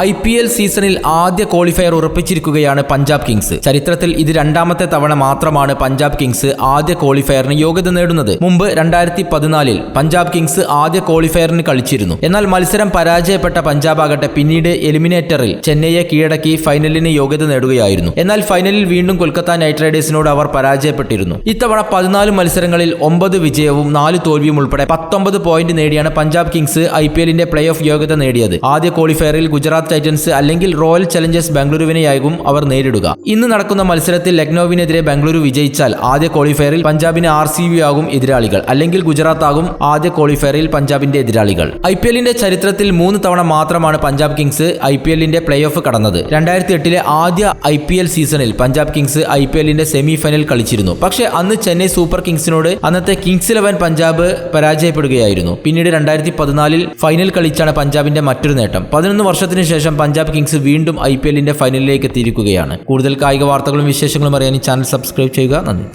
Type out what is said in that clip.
I P L സീസണിൽ ആദ്യ qualifier ഉറപ്പിച്ചിരിക്കുകയാണ് Punjab Kings. ചരിത്രത്തിൽ ഇത് രണ്ടാമത്തെ തവണ മാത്രമാണ് പഞ്ചാബ് കിങ്സ് ആദ്യ ക്വാളിഫയറിന് യോഗ്യത നേടുന്നത്. മുമ്പ് രണ്ടായിരത്തി പതിനാലിൽ പഞ്ചാബ് കിങ്സ് ആദ്യ ക്വാളിഫയറിന് കളിച്ചിരുന്നു. എന്നാൽ മത്സരം പരാജയപ്പെട്ട പഞ്ചാബ് ആകട്ടെ പിന്നീട് എലിമിനേറ്ററിൽ ചെന്നൈയെ കീഴടക്കി ഫൈനലിന് യോഗ്യത നേടുകയായിരുന്നു. എന്നാൽ ഫൈനലിൽ വീണ്ടും കൊൽക്കത്ത നൈറ്റ് റൈഡേഴ്സിനോട് അവർ പരാജയപ്പെട്ടിരുന്നു. ഇത്തവണ പതിനാല് മത്സരങ്ങളിൽ ഒമ്പത് വിജയവും നാല് തോൽവിയും ഉൾപ്പെടെ പത്തൊമ്പത് പോയിന്റ് നേടിയാണ് പഞ്ചാബ് കിങ്സ് ഐ പി എല്ലിന്റെ പ്ലേ ഓഫ് യോഗ്യത നേടിയത്. ആദ്യ ക്വാളിഫയറിൽ ഗുജറാത്ത് ടൈറ്റൻസ് അല്ലെങ്കിൽ റോയൽ ചലഞ്ചേഴ്സ് ബംഗളൂരുവിനെയാകും അവർ നേരിടുക. ഇന്ന് നടക്കുന്ന മത്സരത്തിൽ ലക്നൌവിനെതിരെ ബംഗളൂരു വിജയിച്ചാൽ ആദ്യ ക്വാളിഫയറിൽ പഞ്ചാബിന് ആർ സി ബി ആകും എതിരാളികൾ അല്ലെങ്കിൽ ഗുജറാത്ത് ആകും ആദ്യ ക്വാളിഫയറിൽ പഞ്ചാബിന്റെ എതിരാളികൾ. ഐ പി എല്ലിന്റെ ചരിത്രത്തിൽ മൂന്ന് തവണ മാത്രമാണ് പഞ്ചാബ് കിങ്സ് ഐ പി എല്ലിന്റെ പ്ലേ ഓഫ് കടന്നത്. രണ്ടായിരത്തി എട്ടിലെ ആദ്യ ഐ പി എൽ സീസണിൽ പഞ്ചാബ് കിങ്സ് ഐ പി എല്ലിന്റെ സെമി ഫൈനൽ കളിച്ചിരുന്നു. പക്ഷേ അന്ന് ചെന്നൈ സൂപ്പർ കിങ്സിനോട് അന്നത്തെ കിങ്സ് ഇലവൻ പഞ്ചാബ് പരാജയപ്പെടുകയായിരുന്നു. പിന്നീട് രണ്ടായിരത്തി പതിനാലിൽ ഫൈനൽ കളിച്ചാണ് പഞ്ചാബിന്റെ മറ്റൊരു നേട്ടം. പതിനൊന്ന് വർഷത്തിന് ശേഷം പഞ്ചാബ് കിങ്സ് വീണ്ടും ഐ ഫൈനലിലേക്ക് എത്തിയിരിക്കുകയാണ്. കൂടുതൽ കായിക വാർത്തകളും വിശേഷങ്ങളും അറിയാൻ ഈ ചാനൽ സബ്സ്ക്രൈബ് ചെയ്യുക. നന്ദി.